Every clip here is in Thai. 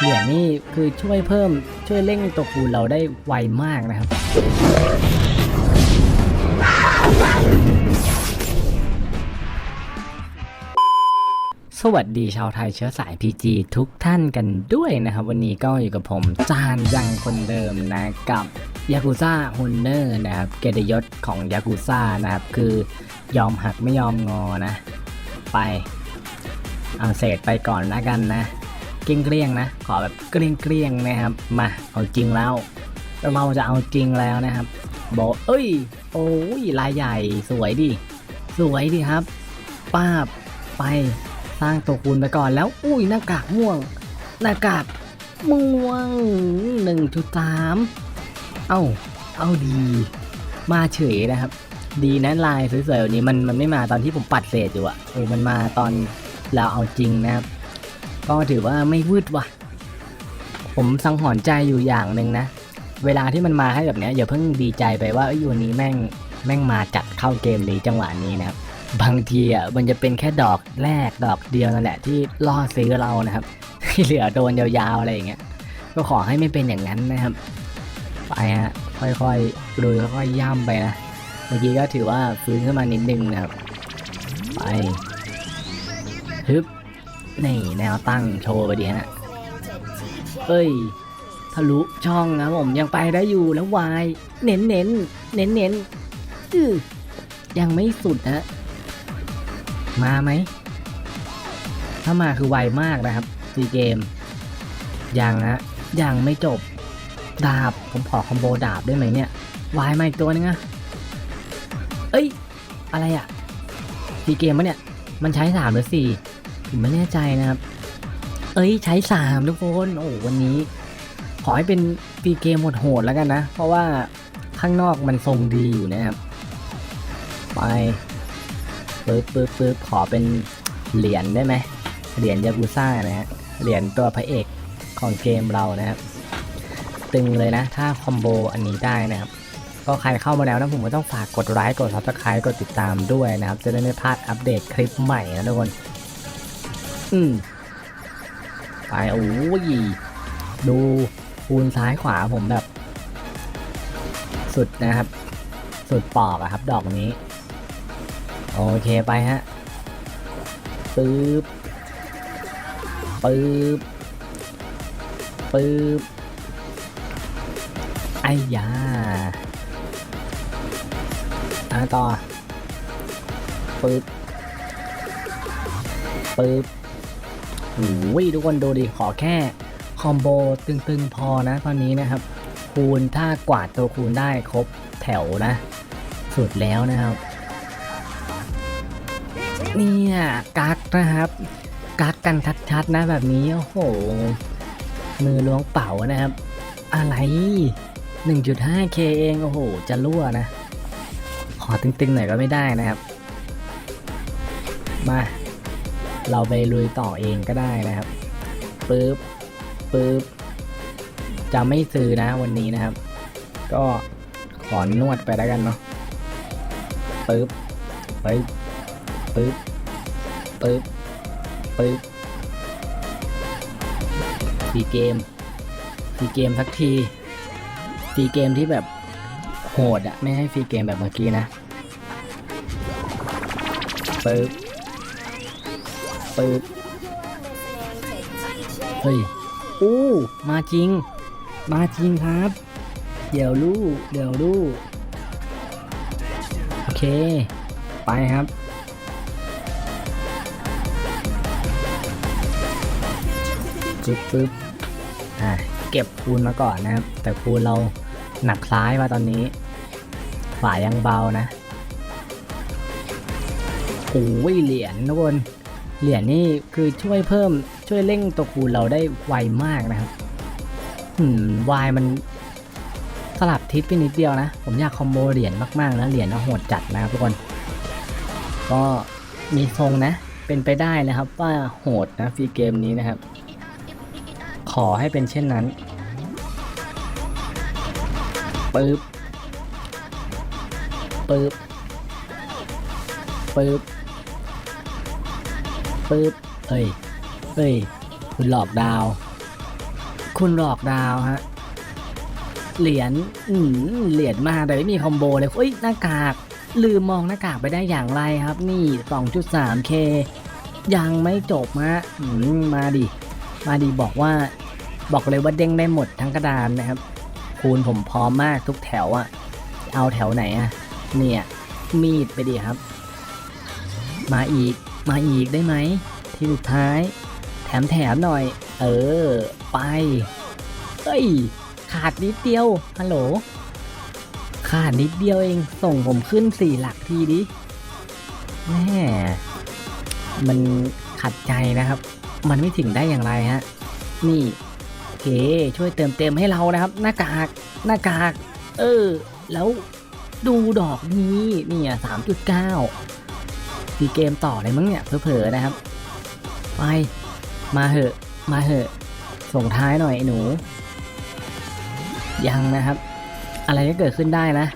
เหรียญนี่คือช่วยเพิ่มช่วยเร่งตัวคูณเราได้ไวมากนะครับสวัสดีชาวไทยเชื้อสาย PG ทุกท่านกันด้วยนะครับ วันนี้ก็อยู่กับผม จานยังคนเดิมนะกับยากุซ่าฮุนเนอร์นะครับเกียรติยศของยากุซ่านะครับ คือยอมหักไม่ยอมงอนะ ไป เอาเศษไปก่อนนะกันนะ เกลี้ยงๆนะ ขอแบบเกลี้ยงๆนะครับ มา เอาจริงแล้ว เราจะเอาจริงแล้วนะครับ บอกเอ้ย โอ้ยลายใหญ่สวยดิ สวยดิครับ ป้าบไปสร้างตัวคูณไปก่อนแล้ว อุ้ยหน้ากากม่วง หน้ากากม่วงหนึ่งจุดสามเอ้า เอาดี มาเฉยนะครับ ดีนะลายสวยๆแบบนี้มันมันไม่มาตอนที่ผมปัดเศษอยู่อะเออมันมาตอนเราเอาจริงนะครับ ก็ถือว่าไม่วืดว่ะ ผมสังหรณ์ใจอยู่อย่างหนึ่งนะ เวลาที่มันมาให้แบบเนี้ยอย่าเพิ่งดีใจไปว่าเอ้ยวันนี้แม่งแม่งมาจัดเข้าเกมนี้จังหวะนี้นะครับ บางทีอะมันจะเป็นแค่ดอกแรกดอกเดียวนั่นแหละที่ล่อซื้อเรานะครับที่เหลือโดนยาวๆอะไรอย่างเงี้ย ก็ขอให้ไม่เป็นอย่างนั้นนะครับ ไปฮะค่อยๆดูค่อยๆย่ำไปนะ เมื่อกี้ก็ถือว่าฟื้นขึ้นมานิดนึงนะครับ ไปฮึบ นี่แนวตั้งโชว์ไปดีฮะเอ้ย ทะลุช่องนะผมยังไปได้อยู่แล้ววาย เน้นเน้นเน้นเน้นอือยังไม่สุดฮะมาไหม ถ้ามาคือไวมากนะครับซีเกม ยังฮะยังไม่จบ ดาบ ผมขอคอมโบดาบได้ไหมเนี่ยวายมาอีกตัวนึงอะเอ้ย อะไรอะซีเกมปะเนี่ย มันใช้สามหรือสี่ ผมไม่แน่ใจนะครับ เอ้ยใช้สามทุกคนโอ้วันนี้ ขอให้เป็นปีเกมโหดๆแล้วกันนะ เพราะว่าข้างนอกมันทรงดีอยู่นะครับ ไปปึ๊บปึ๊บปึ๊บขอเป็นเหรียญได้ไหมเหรียญยากุซ่านะฮะเหรียญตัวพระเอกของเกมเรานะครับตึงเลยนะ ถ้าคอมโบอันนี้ได้นะครับ ก็ใครเข้ามาแล้วนะผมก็ต้องฝากกดไลค์กด subscribe กดติดตามด้วยนะครับ จะได้ไม่พลาดอัปเดตคลิปใหม่นะทุกคน อืมไปโอ้ยดูคูณซ้ายขวาผมแบบ สุดนะครับ สุดปอกอะครับ ดอกนี้ โอเคไปฮะปึ๊บปึ๊บปึ๊บไอ้ยาอะต่อปึ๊บปึ๊บ โอ้ยทุกคนดูดิขอแค่คอมโบตึงๆพอนะตอนนี้นะครับ คูณถ้ากวาดตัวคูณได้ครบแถวนะ สุดแล้วนะครับเนี่ยกักนะครับกักกันชัดๆนะแบบนี้โอ้โห มือล้วงเป๋านะครับ อะไร 1.5k เองโอ้โห จะรั่วนะ ขอตึงๆหน่อยก็ไม่ได้นะครับ มา เราไปลุยต่อเองก็ได้นะครับปึ๊บปึ๊บจะไม่ซื้อนะวันนี้นะครับ ก็ขอนวดไปแล้วกันเนาะปึ๊บปึ๊บปึ๊บปึ๊บปึ๊บฟีเกมฟีเกมสักทีฟีเกมที่แบบโหดอะไม่ให้ฟรีเกมแบบเมื่อกี้นะปึ๊บ ปึ๊บเฮ้ยอู้มาจริง มาจริงครับ เดี๋ยวลู่เดี๋ยวลู่โอเค ไปครับปึ๊บปึ๊บอะเก็บคูณมาก่อนนะครับ แต่คูณเราหนักคล้ายมาตอนนี้ฝายังเบานะโอ้ยเหรียญทุกคน เหรียญนี่คือช่วยเพิ่มช่วยเร่งตัวคูณเราได้ไวมากนะครับอืมวายมันสลับทิศไปนิดเดียวนะ ผมอยากคอมโบเหรียญมากๆนะเหรียญนะโหดจัดนะครับทุกคน ก็มีทรงนะ เป็นไปได้นะครับว่าโหดนะฟรีเกมนี้นะครับ ขอให้เป็นเช่นนั้นปึ๊บปึ๊บปึ๊บ ปึ๊บเอ้ยเอ้ย คุณหลอกดาว คุณหลอกดาวฮะ เหรียญ อืมเหรียญมาแต่ไม่มีคอมโบเลยเอ้ย หน้ากาก ลืมมองหน้ากากไปได้อย่างไรครับ นี่ 2.3k ยังไม่จบฮะอืมมาดิ มาดิบอกว่า บอกเลยว่าเด้งได้หมดทั้งกระดานนะครับ คูณผมพร้อมมากทุกแถวอะเอาแถวไหนอะเนี่ย มีดไปดิครับ มาอีก มาอีกได้ไหม ที่สุดท้าย แถมแถมหน่อย เออ ไปเอ้ย ขาดนิดเดียว ฮัลโหล ขาดนิดเดียวเอง ส่งผมขึ้นสี่หลักทีดิ แม่ มันขัดใจนะครับ มันไม่ถึงได้อย่างไรฮะ นี่โอเค ช่วยเติมเต็มให้เรานะครับ หน้ากาก หน้ากาก เออ แล้วดูดอกนี้ เนี่ยสามจุดเก้า สีเกมต่อเลยมั้งเนี่ยเผลอๆนะครับ ไป มาเหอะ มาเหอะ ส่งท้ายหน่อยไอ้หนู ยังนะครับ อะไรก็เกิดขึ้นได้นะ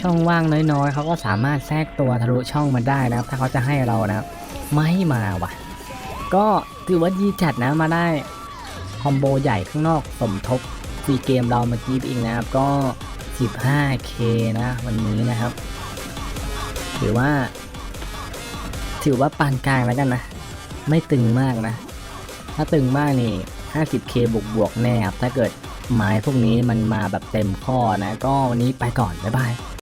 ช่องว่างน้อยๆ เขาก็สามารถแทรกตัวทะลุช่องมาได้นะครับ ถ้าเขาจะให้เรานะครับ ไม่มาว่ะ ก็ถือว่าดีจัดนะมาได้คอมโบใหญ่ข้างนอกสมทบซีเกมเราเมื่อกี้อีกนะครับก็ 15k นะวันนี้นะครับ ถือว่า ถือว่าปานกลางแล้วกันนะ ไม่ตึงมากนะ ถ้าตึงมากนี่ 50k บวกบวกแน่ครับ ถ้าเกิดไม้พวกนี้มันมาแบบเต็มข้อนะ ก็วันนี้ไปก่อน บ๊ายบาย